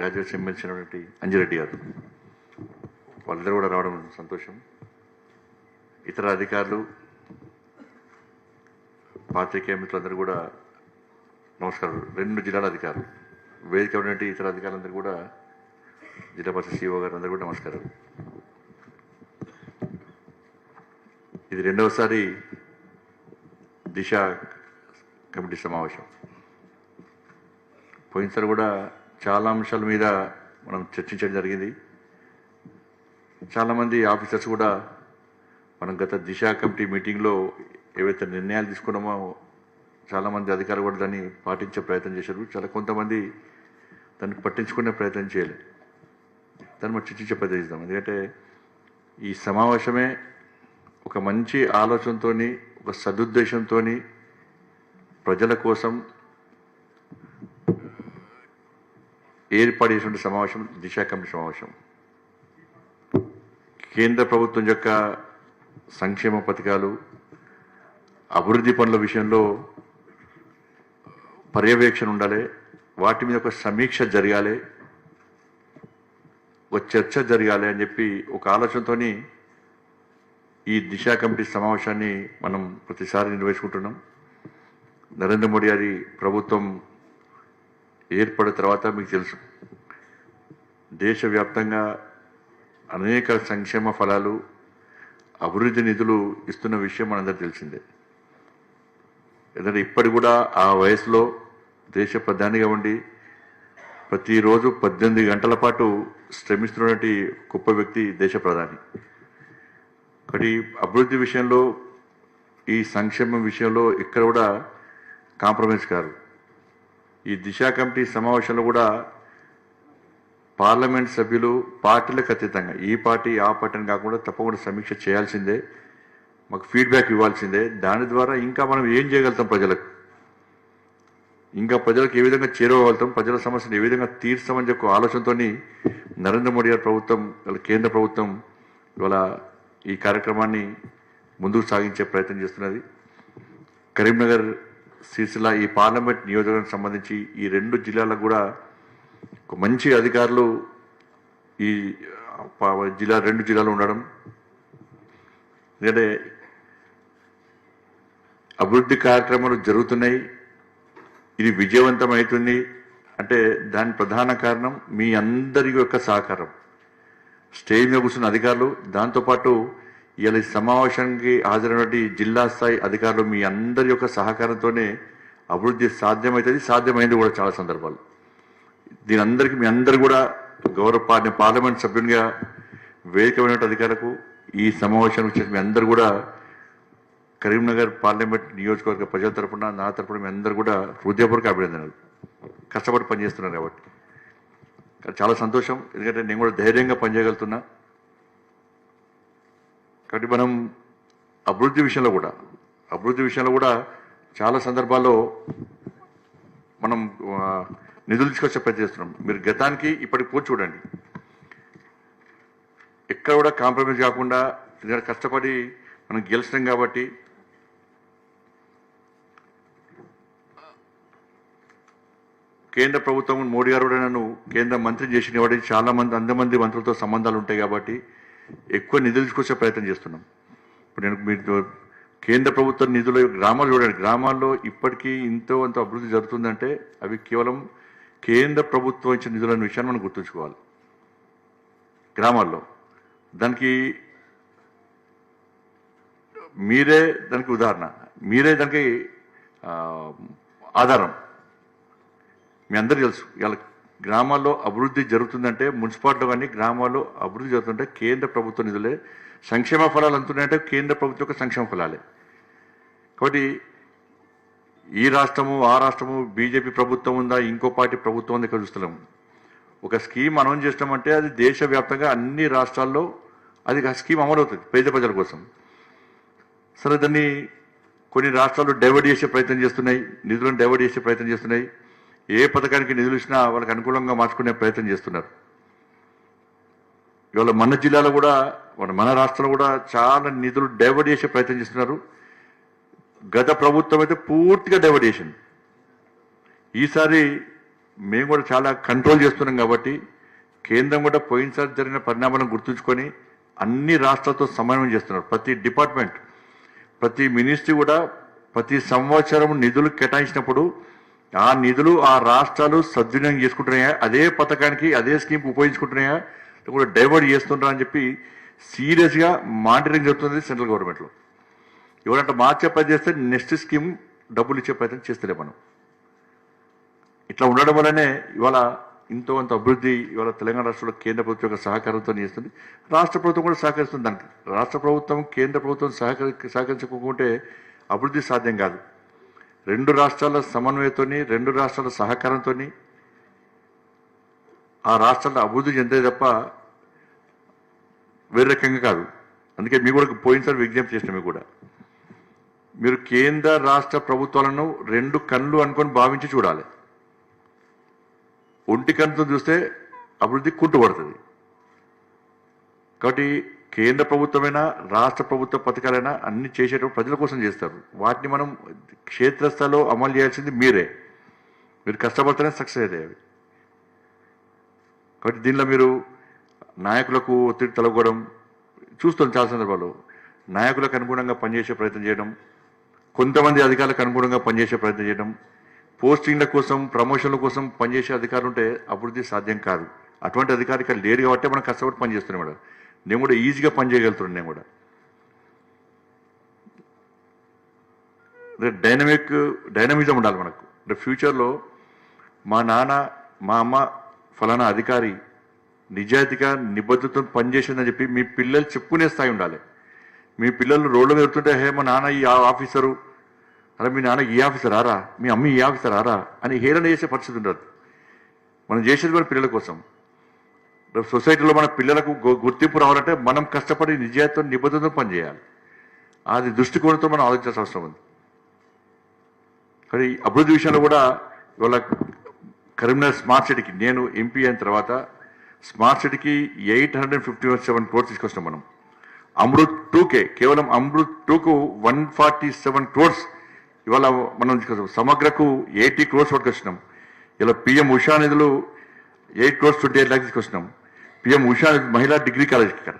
Graduates MLC అయినటువంటి అంజిరెడ్డి గారు. వాళ్ళిద్దరు కూడా రావడం సంతోషం. ఇతర అధికారులు పాత్రికేయ మిత్రులందరూ కూడా నమస్కారం. రెండు జిల్లాల అధికారులు వేదిక ఉన్నటువంటి ఇతర అధికారులందరూ కూడా జిల్లా పరిషత్ సిఓ గారు అందరూ కూడా నమస్కారం. ఇది రెండవసారి దిశ కమిటీ సమావేశం. పోయినసారి కూడా చాలా అంశాల మీద మనం చర్చించడం జరిగింది. చాలామంది ఆఫీసర్స్ కూడా మనం గత దిశ కమిటీ మీటింగ్లో ఏవైతే నిర్ణయాలు తీసుకున్నామో చాలామంది అధికారులు కూడా దాన్ని పాటించే ప్రయత్నం చేశారు. చాలా కొంతమంది దాన్ని పట్టించుకునే ప్రయత్నం చేయలే. దాన్ని మనం చర్చించే ప్రయత్నం చేద్దాం. ఎందుకంటే ఈ సమావేశమే ఒక మంచి ఆలోచనతో ఒక సదుద్దేశంతో ప్రజల కోసం ఏర్పాటు చేసినటువంటి సమావేశం దిశ కమిటీ సమావేశం. కేంద్ర ప్రభుత్వం యొక్క సంక్షేమ పథకాలు అభివృద్ధి పనుల విషయంలో పర్యవేక్షణ ఉండాలి వాటి మీద ఒక సమీక్ష జరగాలి ఒక చర్చ జరగాలి అని చెప్పి ఒక ఆలోచనతోని ఈ దిశ కమిటీ సమావేశాన్ని మనం ప్రతిసారి నిర్వహించుకుంటున్నాం. నరేంద్ర మోడీ గారి ప్రభుత్వం ఏర్పడిన తర్వాత మీకు తెలుసు. దేశవ్యాప్తంగా అనేక సంక్షేమ ఫలాలు అభివృద్ధి నిధులు ఇస్తున్న విషయం మనందరూ తెలిసిందే. ఎందుకంటే ఇప్పటి కూడా ఆ వయసులో దేశ ప్రధానిగా ఉండి ప్రతిరోజు పద్దెనిమిది గంటల పాటు శ్రమిస్తున్నటువంటి గొప్ప వ్యక్తి దేశ ప్రధాని. ఒకటి అభివృద్ధి విషయంలో ఈ సంక్షేమం విషయంలో ఇక్కడ కూడా కాంప్రమైజ్ కారు. ఈ దిశ కమిటీ సమావేశంలో కూడా పార్లమెంట్ సభ్యులు పార్టీలకు అతీతంగా ఈ పార్టీ ఆ పార్టీని కాకుండా తప్పకుండా సమీక్ష చేయాల్సిందే మాకు ఫీడ్బ్యాక్ ఇవ్వాల్సిందే. దాని ద్వారా ఇంకా మనం ఏం చేయగలుగుతాం ప్రజలకు? ఇంకా ప్రజలకు ఏ విధంగా చేరువగలుగుతాం? ప్రజల సమస్యను ఏ విధంగా తీర్చామని చెప్పి ఆలోచనతో నరేంద్ర మోడీ గారి ప్రభుత్వం కేంద్ర ప్రభుత్వం ఇవాళ ఈ కార్యక్రమాన్ని ముందుకు సాగించే ప్రయత్నం చేస్తున్నది. కరీంనగర్ సిరిసిల్ల ఈ పార్లమెంట్ నియోజకవర్గానికి సంబంధించి ఈ రెండు జిల్లాలకు కూడా ఒక మంచి అధికారులు ఈ జిల్లా రెండు జిల్లాలు ఉండడం. ఎందుకంటే అభివృద్ధి కార్యక్రమాలు జరుగుతున్నాయి. ఇది విజయవంతం అవుతుంది. అంటే దాని ప్రధాన కారణం మీ అందరి యొక్క సహకారం. స్టేజ్ మీద కూర్చున్న అధికారులు దాంతోపాటు ఇవాళ ఈ సమావేశానికి హాజరైనటువంటి జిల్లా స్థాయి అధికారులు మీ అందరి యొక్క సహకారంతోనే అభివృద్ధి సాధ్యమవుతుంది సాధ్యమైంది కూడా చాలా సందర్భాలు. దీని అందరికీ మీ అందరు కూడా గౌరవ పార్లమెంట్ సభ్యునిగా వేదికమైన అధికారులకు ఈ సమావేశానికి వచ్చేసి మీ అందరు కూడా కరీంనగర్ పార్లమెంట్ నియోజకవర్గ ప్రజల తరపున నా తరపున మీ అందరు కూడా హృదయపూర్వక అభినందనలు. కష్టపడి పనిచేస్తున్నారు కాబట్టి. చాలా సంతోషం. ఎందుకంటే నేను కూడా ధైర్యంగా పనిచేయగలుగుతున్నా. కాబట్టి మనం అభివృద్ధి విషయంలో కూడా అభివృద్ధి విషయంలో కూడా చాలా సందర్భాల్లో మనం నిధులు తీసుకొచ్చే ప్రయత్నం చేస్తున్నాం. మీరు గతానికి ఇప్పటికి పోల్చి చూడండి. ఎక్కడ కూడా కాంప్రమైజ్ కాకుండా ఎందుకంటే కష్టపడి మనం గెలిచినాం కాబట్టి కేంద్ర ప్రభుత్వం మోడీ గారు కూడా నన్ను కేంద్ర మంత్రి చేసిన వాడికి చాలామంది అందమంది అంతమంది మంత్రులతో సంబంధాలు ఉంటాయి కాబట్టి ఎక్కువ నిధులు తీసుకొచ్చే ప్రయత్నం చేస్తున్నాం. ఇప్పుడు నేను మీరు కేంద్ర ప్రభుత్వ నిధులు గ్రామాలు చూడండి. గ్రామాల్లో ఇప్పటికీ ఇంతో అంత అభివృద్ధి జరుగుతుందంటే అవి కేవలం కేంద్ర ప్రభుత్వం ఇచ్చిన నిధులన్న విషయాన్ని మనం గుర్తుంచుకోవాలి. గ్రామాల్లో. దానికి మీరే దానికి ఉదాహరణ. మీరే దానికి ఆధారం. మీ అందరికీ తెలుసు. ఇలా గ్రామాల్లో అభివృద్ధి జరుగుతుందంటే మున్సిపాలిటీలో కానీ గ్రామాల్లో అభివృద్ధి జరుగుతుంటే కేంద్ర ప్రభుత్వ నిధులే. సంక్షేమ ఫలాలు అందుతున్నాయంటే కేంద్ర ప్రభుత్వం యొక్క సంక్షేమ ఫలాలే. కాబట్టి ఈ రాష్ట్రము ఆ రాష్ట్రము బీజేపీ ప్రభుత్వం ఉందా ఇంకో పార్టీ ప్రభుత్వం ఉందా ఇక్కడ చూస్తున్నాము ఒక స్కీమ్ అనౌన్స్ చేసినామంటే అది దేశవ్యాప్తంగా అన్ని రాష్ట్రాల్లో అది ఆ స్కీమ్ అమలవుతుంది పేద ప్రజల కోసం. సరే దాన్ని కొన్ని రాష్ట్రాలు డైవర్ట్ చేసే ప్రయత్నం చేస్తున్నాయి నిధులను డైవర్ట్ చేసే ప్రయత్నం చేస్తున్నాయి. ఏ పథకానికి నిధులు ఇచ్చినా వాళ్ళకి అనుకూలంగా మార్చుకునే ప్రయత్నం చేస్తున్నారు. ఇవాళ మన జిల్లాలో కూడా మన మన రాష్ట్రంలో కూడా చాలా నిధులు డైవర్ట్ చేసే ప్రయత్నం చేస్తున్నారు. గత ప్రభుత్వం అయితే పూర్తిగా డైవర్ట్ చేసింది. ఈసారి మేము కూడా చాలా కంట్రోల్ చేస్తున్నాం కాబట్టి కేంద్రం కూడా పోయినసారి జరిగిన పరిణామాలను గుర్తుంచుకొని అన్ని రాష్ట్రాలతో సమన్వయం చేస్తున్నారు. ప్రతి డిపార్ట్మెంట్ ప్రతి మినిస్ట్రీ కూడా ప్రతి సంవత్సరం నిధులు కేటాయించినప్పుడు ఆ నిధులు ఆ రాష్ట్రాలు సద్వినియోగం చేసుకుంటున్నాయా? అదే పథకానికి అదే స్కీమ్ ఉపయోగించుకుంటున్నాయా? కూడా డైవర్ట్ చేస్తున్నారా అని చెప్పి సీరియస్గా మానిటరింగ్ జరుగుతుంది సెంట్రల్ గవర్నమెంట్లో. ఎవరంటే మార్చే పని చేస్తే నెక్స్ట్ స్కీమ్ డబ్బులు ఇచ్చే ప్రయత్నం చేస్తలే మనం. ఇట్లా ఉండడం వల్లనే ఇవాళ ఇంతో కొంత అభివృద్ధి ఇవాళ తెలంగాణ రాష్ట్రంలో కేంద్ర ప్రభుత్వం యొక్క సహకారంతో చేస్తుంది. రాష్ట్ర ప్రభుత్వం కూడా సహకరిస్తుంది దానికి. రాష్ట్ర ప్రభుత్వం కేంద్ర ప్రభుత్వం సహకరి సహకరించకుంటే అభివృద్ధి సాధ్యం కాదు. రెండు రాష్ట్రాల సమన్వయంతోని రెండు రాష్ట్రాల సహకారంతో ఆ రాష్ట్రాల అభివృద్ధి చెందే తప్ప వేరే రకంగా కాదు. అందుకే మీ కూడా పోయినసారి విజ్ఞప్తి చేసిన మీ కూడా. మీరు కేంద్ర రాష్ట్ర ప్రభుత్వాలను రెండు కళ్ళు అనుకొని భావించి చూడాలి. ఒంటి కన్నుతో చూస్తే అభివృద్ధి కుంటుపడుతుంది. కాబట్టి కేంద్ర ప్రభుత్వమైనా రాష్ట్ర ప్రభుత్వ పథకాలైనా అన్ని చేసేటప్పుడు ప్రజల కోసం చేస్తారు. వాటిని మనం క్షేత్రస్థాయిలో అమలు చేయాల్సింది మీరే. మీరు కష్టపడితేనే సక్సెస్ అయ్యేది అవి. కాబట్టి దీనిలో మీరు నాయకులకు ఒత్తిడి తలగడం చూస్తాం చాలా సందర్భాలు నాయకులకు అనుగుణంగా పనిచేసే ప్రయత్నం చేయడం కొంతమంది అధికారులకు అనుగుణంగా పనిచేసే ప్రయత్నం చేయడం పోస్టింగ్ల కోసం ప్రమోషన్ల కోసం పనిచేసే అధికారులు ఉంటే అభివృద్ధి సాధ్యం కాదు. అటువంటి అధికారి ఇక్కడ లేరు కాబట్టి మనం కష్టపడి పనిచేస్తున్నాం మేడం. నేను కూడా ఈజీగా పని చేయగలుగుతున్నాను నేను కూడా. డైనమిక్ డైనమిజం ఉండాలి మనకు. అంటే ఫ్యూచర్లో మా నాన్న మా అమ్మ ఫలానా అధికారి నిజాయితీగా నిబద్ధతతో పనిచేసిందని చెప్పి మీ పిల్లలు చెప్పుకునే స్థాయి ఉండాలి. మీ పిల్లలు రోడ్ల మీద వెళ్తుంటే హే మా నాన్న ఈ ఆ- ఆఫీసరు. అరే మీ నాన్న ఈ ఆఫీసర్ ఆరా? మీ అమ్మ ఈ ఆఫీసర్ ఆరా? అని హేళన చేసే పరిస్థితి ఉండదు. మనం చేసేది కూడా పిల్లల కోసం. సొసైటీలో మన పిల్లలకు గుర్తింపు రావాలంటే మనం కష్టపడి నిజాయితీతో నిబద్ధతతో పనిచేయాలి. అది దృష్టికోణంతో మనం ఆలోచించాల్సిన అవసరం ఉంది. కానీ అభివృద్ధి విషయంలో కూడా ఇవాళ కరీంనగర్ స్మార్ట్ సిటీకి నేను ఎంపీ అయిన తర్వాత స్మార్ట్ సిటీకి eight hundred fifty seven crores తీసుకొస్తాం మనం. అమృత్ టూకే కేవలం అమృత్ టూకు వన్ ఫార్టీ సెవెన్ క్రోర్స్ ఇవాళ మనం తీసుకొస్తాం సమగ్రకు ఎయిటీ క్రోర్స్ పట్టుకొచ్చినాం ఇలా పిఎం ఉషా నిధులు eight crores twenty eight lakhs తీసుకొచ్చినాం. పిఎం ఉషా మహిళా డిగ్రీ కాలేజ్ ఇక్కడ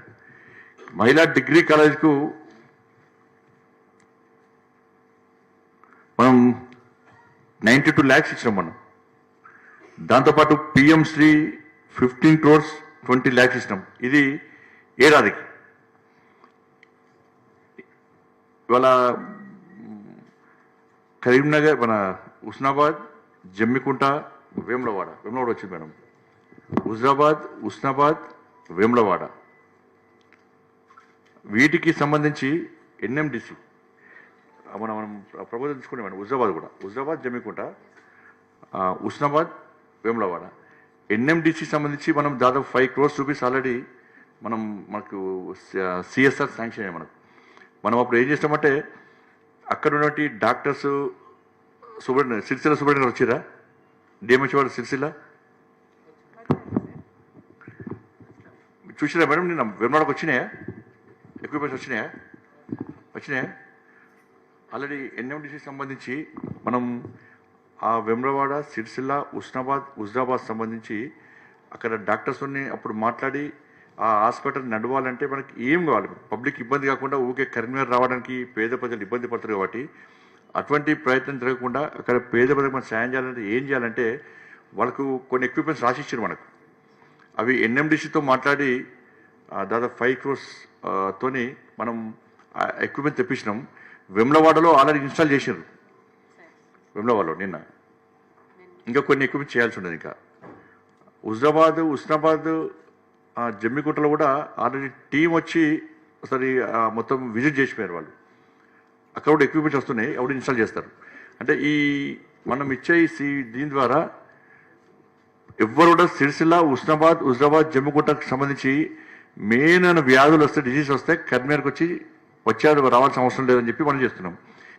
మహిళా డిగ్రీ కాలేజ్కు మనం నైంటీ టూ ల్యాక్స్ ఇచ్చినాం మనం. దాంతోపాటు PM Shri fifteen crores twenty lakhs ఇచ్చినాం. ఇది ఏడాదికి. ఇవాళ కరీంనగర్ మన ఉస్నాబాద్ జమ్మికుంట వేములవాడ. వేములవాడ వచ్చింది మేడం. హుజరాబాద్ ఉస్నాబాద్ వేములవాడ. వీటికి సంబంధించి ఎన్ఎండిసి. మనం మనం ప్రభుత్వం తీసుకునే హుజరాబాద్ కూడా. హుజరాబాద్ జమ్మికుంట ఉస్నాబాద్ వేములవాడ. ఎన్ఎండిసి సంబంధించి మనం దాదాపు ఫైవ్ క్రోర్స్ రూపీస్ ఆల్రెడీ మనం మనకు సిఎస్ఆర్ శాంక్షన్ అయ్యాయి మనకు. మనం అప్పుడు ఏం చేస్తామంటే అక్కడ ఉన్నటువంటి డాక్టర్స్ సుబ్రహ్మణ్య సిరిసిల్ల సుబ్రహ్మణ్యం వచ్చిరా డిఎంహెచ్ వాడు సిరిసిల్ల? చూసిరా మేడం? నిన్న వెమ్నాడకు వచ్చినాయా ఎక్విప్మెంట్స్ వచ్చినాయా వచ్చినాయా ఆల్రెడీ ఎన్ఎండిసికి సంబంధించి మనం ఆ వెమ్రవాడ సిరిసిల్ల ఉస్నాబాద్ హుజరాబాద్ సంబంధించి అక్కడ డాక్టర్స్ని అప్పుడు మాట్లాడి ఆ హాస్పిటల్ నడవాలంటే మనకి ఏం కావాలి? పబ్లిక్ ఇబ్బంది కాకుండా ఊకే కరీంనగర్ రావడానికి పేద ప్రజలు ఇబ్బంది పడతారు కాబట్టి అటువంటి ప్రయత్నం జరగకుండా అక్కడ పేద ప్రజలకు మనం సాయం చేయాలంటే ఏం చేయాలంటే వాళ్ళకు కొన్ని ఎక్విప్మెంట్స్ రాసిచ్చారు మనకు. అవి ఎన్ఎండిసితో మాట్లాడి దాదాపు ఫైవ్ క్రోర్స్ తోని మనం ఎక్విప్మెంట్ తెప్పించినాం. వెమ్లవాడలో ఆల్రెడీ ఇన్స్టాల్ చేసారు వెమ్లవాడలో నిన్న. ఇంకా కొన్ని ఎక్విప్మెంట్ చేయాల్సి ఉండదు ఇంకా. హుజరాబాద్ ఉస్నాబాద్ ఆ, జమ్మికుంటలో కూడా ఆల్రెడీ టీం వచ్చి ఒకసారి మొత్తం విజిట్ చేసిపోయారు వాళ్ళు. అక్కడ కూడా ఎక్విప్మెంట్స్ వస్తున్నాయి అప్పుడు ఇన్స్టాల్ చేస్తారు. అంటే ఈ మనం ఇచ్చే దీని ద్వారా ఎవ్వరు కూడా సిరిసిల్ల ఉస్నాబాద్ హుజరాబాద్ జమ్మిగుట్టకు సంబంధించి మెయిన్ అయిన వ్యాధులు వస్తే డిజీజ్ వస్తే కర్మేరకు వచ్చి వచ్చారు రావాల్సిన అవసరం లేదని చెప్పి మనం చేస్తున్నాం.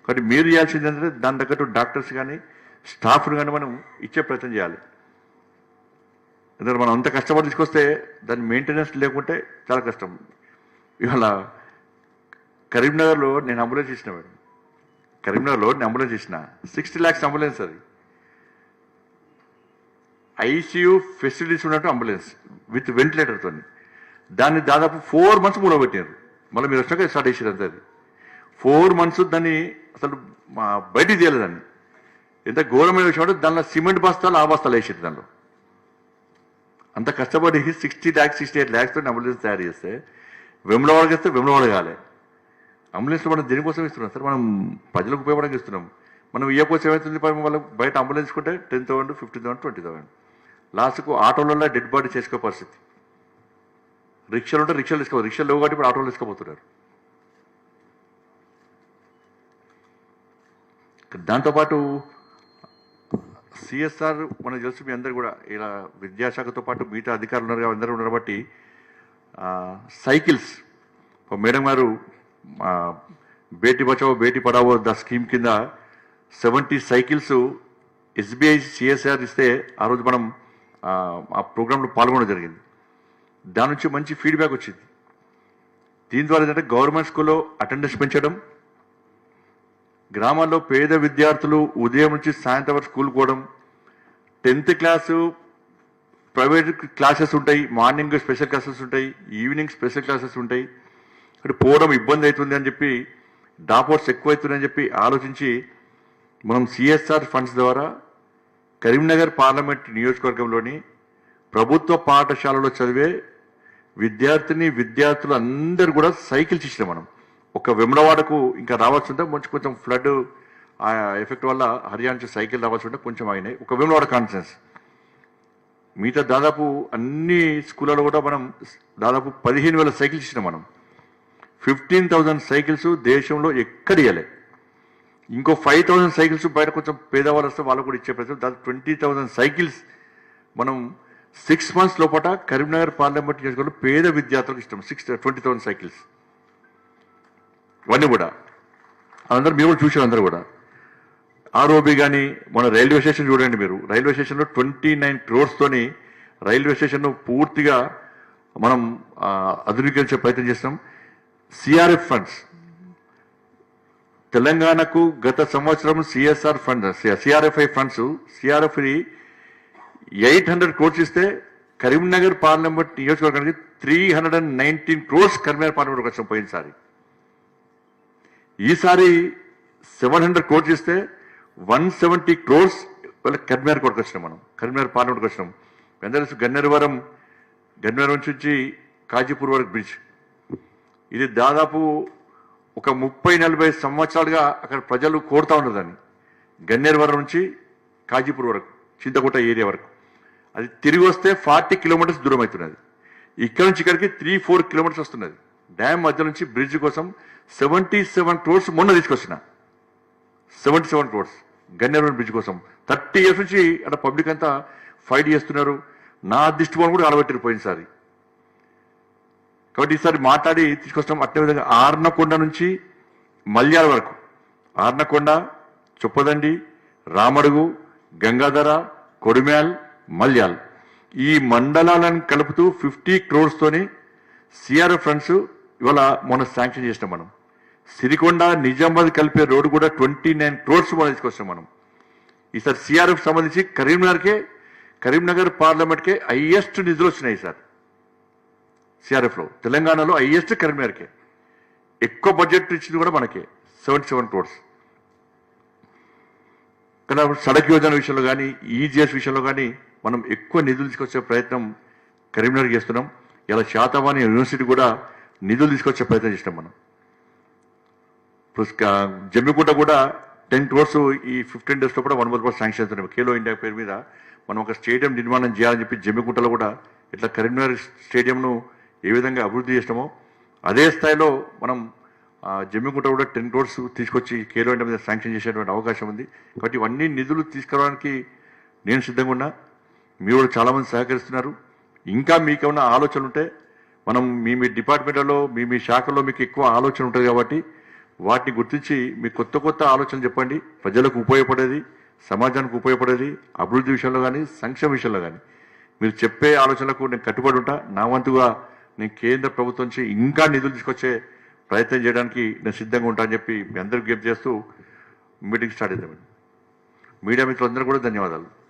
కాబట్టి మీరు చేయాల్సింది ఏంటంటే దాని తగ్గట్టు డాక్టర్స్ కానీ స్టాఫ్ను కానీ మనం ఇచ్చే ప్రయత్నం చేయాలి. ఎందుకంటే మనం అంత కష్టపడి తీసుకొస్తే దాని మెయింటెనెన్స్ లేకుంటే చాలా కష్టం. ఇవాళ కరీంనగర్లో నేను అంబులెన్స్ ఇచ్చిన మేడం. కరీంనగర్లో నేను అంబులెన్స్ ఇచ్చిన. సిక్స్టీ ల్యాక్స్ అంబులెన్స్ అది. ఐసీయూ ఫెసిలిటీస్ ఉన్నట్టు అంబులెన్స్ విత్ వెంటిలేటర్తో దాన్ని దాదాపు ఫోర్ మంత్స్ మూలబెట్టారు మళ్ళీ మీరు వచ్చాక స్టార్ట్ చేసారు అంతే అది. ఫోర్ మంత్స్ దాన్ని అసలు బయటికి తీయలేదు దాన్ని. ఎంత ఘోరమైన విషయం అంటే దానిలో సిమెంట్ బస్తాలు ఆ బస్తాలు వేసారు దానిలో. అంత కష్టపడి sixty lakhs sixty eight lakhs తోటి అంబులెన్స్ తయారు చేస్తే వెమ్లవాడకి ఇస్తే వెమ్లవాడ కాలే. అంబులెన్స్ మనం దేనికోసం ఇస్తున్నాం? సార్ మనం ప్రజలకు ఉపయోగపడానికి ఇస్తున్నాం. మనం ఇయ్యకోసం ఏమవుతుంది వాళ్ళకి బయట అంబులెన్స్ కొంటే ten thousand fifty thousand twenty thousand. లాస్ట్కు ఆటోలలో డెడ్ బాడీ చేసుకో పరిస్థితి. రిక్షాలు ఉంటే రిక్షాలు తీసుకోవాలి రిక్షాలు లేవు కాబట్టి ఇప్పుడు ఆటోలు తీసుకోబోతున్నారు దాంతోపాటు సిఎస్ఆర్ మనకు తెలుసు మీ అందరు కూడా ఇలా విద్యాశాఖతో పాటు మిగతా అధికారులు ఉన్నారు అందరూ ఉన్నారు కాబట్టి సైకిల్స్. మేడం గారు బేటీ బచావో బేటీ పడావో ద స్కీమ్ కింద సెవెంటీ సైకిల్స్ ఎస్బీఐ సిఎస్ఆర్ ఇస్తే ఆ రోజు మనం ఆ, ప్రోగ్రాంలో పాల్గొనడం జరిగింది. దాని నుంచి మంచి ఫీడ్బ్యాక్ వచ్చింది. దీని ద్వారా ఏంటంటే గవర్నమెంట్ స్కూల్లో అటెండెన్స్ పెంచడం గ్రామాల్లో పేద విద్యార్థులు ఉదయం నుంచి సాయంత్రం వరకు స్కూల్ పోవడం టెన్త్ క్లాసు ప్రైవేట్ క్లాసెస్ ఉంటాయి మార్నింగ్ స్పెషల్ క్లాసెస్ ఉంటాయి ఈవినింగ్ స్పెషల్ క్లాసెస్ ఉంటాయి. అక్కడ పోవడం ఇబ్బంది అవుతుంది అని చెప్పి డాపోర్స్ ఎక్కువ అవుతుందని చెప్పి ఆలోచించి మనం సిఎస్ఆర్ ఫండ్స్ ద్వారా కరీంనగర్ పార్లమెంట్ నియోజకవర్గంలోని ప్రభుత్వ పాఠశాలలో చదివే విద్యార్థిని విద్యార్థులు అందరూ కూడా సైకిల్స్ ఇచ్చినాం మనం. ఒక వెమ్లవాడకు ఇంకా రావాల్సి ఉంటే మంచి కొంచెం ఫ్లడ్ ఆ ఎఫెక్ట్ వల్ల హర్యానా నుంచి సైకిల్ రావాల్సి ఉంటే కొంచెం అయినాయి. ఒక వెమ్లవాడ కాన్ఫరెన్స్. మిగతా దాదాపు అన్ని స్కూళ్ళలో కూడా మనం దాదాపు పదిహేను వేల సైకిల్స్ ఇచ్చినాం మనం. ఫిఫ్టీన్ థౌజండ్ సైకిల్స్ దేశంలో ఎక్కడ ఇవ్వలే ఇంకో ఫైవ్ థౌజండ్ సైకిల్స్ బయట కొంచెం పేదవాళ్ళు వస్తే వాళ్ళు కూడా ఇచ్చే ప్రయత్నం. దాదాపు ట్వంటీ థౌజండ్ సైకిల్స్ మనం సిక్స్ మంత్స్ లోపల కరీంనగర్ పార్లమెంట్ నియోజకవర్గంలో పేద విద్యార్థులకు ఇష్టం. సిక్స్ ట్వంటీ థౌసండ్ సైకిల్స్ ఇవన్నీ కూడా. అందరూ మీరు కూడా చూసారు అందరూ కూడా. ఆర్ఓబి కానీ మన రైల్వే స్టేషన్ చూడండి మీరు. రైల్వే స్టేషన్లో ట్వంటీ నైన్ క్రోర్స్తోని రైల్వే స్టేషన్ను పూర్తిగా మనం ఆధునీకరించే ప్రయత్నం చేస్తాం సిఆర్ఎఫ్ ఫండ్స్ తెలంగాణకు గత సంవత్సరం CSR fund CRFI funds CRF eight hundred crores ఇస్తే కరీంనగర్ పార్లమెంట్ నియోజకవర్గానికి three hundred and nineteen crores Karimnagar parliament వచ్చాం పోయినసారి. ఈసారి సెవెన్ హండ్రెడ్ క్రోర్స్ ఇస్తే వన్ సెవెంటీ క్రోర్స్ వాళ్ళ కరీంనగర్ కోటకు వచ్చినాం మనం కరీంనగర్ పార్లమెంట్కి వచ్చినాం అందరూ గన్నేరువరం గన్నేరువరం నుంచి కాజీపూర్ వరకు బ్రిడ్జ్ ఇది దాదాపు ఒక ముప్పై నలభై సంవత్సరాలుగా అక్కడ ప్రజలు కోరుతా ఉన్నారు దాన్ని. గన్నేరువరం నుంచి కాజీపూర్ వరకు చింతకోట ఏరియా వరకు. అది తిరిగి వస్తే ఫార్టీ కిలోమీటర్స్ దూరం అవుతున్నది. ఇక్కడ నుంచి ఇక్కడికి త్రీ ఫోర్ కిలోమీటర్స్ వస్తున్నది. డ్యామ్ మధ్య నుంచి బ్రిడ్జ్ కోసం సెవెంటీ సెవెన్ క్రోర్స్ మొన్న తీసుకొచ్చిన. Seventy seven crores Ganneruvaram bridge కోసం. థర్టీ ఇయర్స్ నుంచి అక్కడ పబ్లిక్ అంతా ఫైట్ చేస్తున్నారు. నా దిష్టి కూడా అలవెట్టారు సార్ కాబట్టి ఈసారి మాట్లాడి తీసుకొస్తాం. అట్టే విధంగా ఆర్నకొండ నుంచి మల్యాల వరకు. ఆర్నకొండ చొప్పదండి రామడుగు గంగాధర కొడిమ్యాల్ మల్యాల్. ఈ మండలాలను కలుపుతూ ఫిఫ్టీ క్రోర్స్తోని సిఆర్ఎఫ్ ఫండ్స్ ఇవాళ మొన్న శాంక్షన్ చేసినాం మనం. సిరికొండ నిజామాబాద్ కలిపే రోడ్డు కూడా ట్వంటీ నైన్ క్రోర్స్ మనం తీసుకొస్తాం మనం. ఈసారి సిఆర్ఎఫ్ సంబంధించి కరీంనగర్కే కరీంనగర్ పార్లమెంట్కే హైయెస్ట్ నిధులు వచ్చినాయి సార్. సిఆర్ఎఫ్లో తెలంగాణలో హైయెస్ట్ కరీంనగర్కే ఎక్కువ బడ్జెట్ ఇచ్చింది కూడా మనకే. సెవెంటీ సెవెన్ క్రోడ్స్ కానీ సడక్ యోజన విషయంలో కానీ ఈజీఎస్ విషయంలో కానీ మనం ఎక్కువ నిధులు తీసుకొచ్చే ప్రయత్నం కరీంనగర్ చేస్తున్నాం. ఇలా శాతవాణి యూనివర్సిటీ కూడా నిధులు తీసుకొచ్చే ప్రయత్నం చేసినాం మనం. ఇప్పుడు జమ్మికుంట కూడా టెన్ క్రోర్స్ ఈ ఫిఫ్టీన్ డేస్లో కూడా వన్ మంత్ కూడా శాంక్షన్ కేలో ఖేలో ఇండియా పేరు మీద మనం ఒక స్టేడియం నిర్మాణం చేయాలని చెప్పి జమ్మికుంటలో కూడా ఇట్లా కరీంనగర్ స్టేడియంను ఏ విధంగా అభివృద్ధి చేసినామో అదే స్థాయిలో మనం జమ్మికుంట కూడా టెన్ క్రోర్స్ తీసుకొచ్చి ఖేలో ఇండియా మీద శాంక్షన్ చేసేటువంటి అవకాశం ఉంది. కాబట్టి ఇవన్నీ నిధులు తీసుకురావడానికి నేను సిద్ధంగా ఉన్నా. మీరు కూడా చాలామంది సహకరిస్తున్నారు. ఇంకా మీకేమన్నా ఆలోచనలు ఉంటే మనం మీ మీ డిపార్ట్మెంట్లో మీ మీ శాఖలో మీకు ఎక్కువ ఆలోచన ఉంటుంది కాబట్టి వాటిని గుర్తించి మీ కొత్త కొత్త ఆలోచనలు చెప్పండి. ప్రజలకు ఉపయోగపడేది సమాజానికి ఉపయోగపడేది అభివృద్ధి విషయంలో కానీ సంక్షేమ విషయంలో కానీ. మీరు చెప్పే ఆలోచనలకు నేను కట్టుబడి ఉంటా. నా వంతుగా నేను కేంద్ర ప్రభుత్వం నుంచి ఇంకా నిధులు తీసుకొచ్చే ప్రయత్నం చేయడానికి నేను సిద్ధంగా ఉంటానని చెప్పి మీ అందరికి గిఫ్ట్ చేస్తూ మీటింగ్ స్టార్ట్ చేద్దామండి. మీడియా మిత్రులందరూ కూడా ధన్యవాదాలు.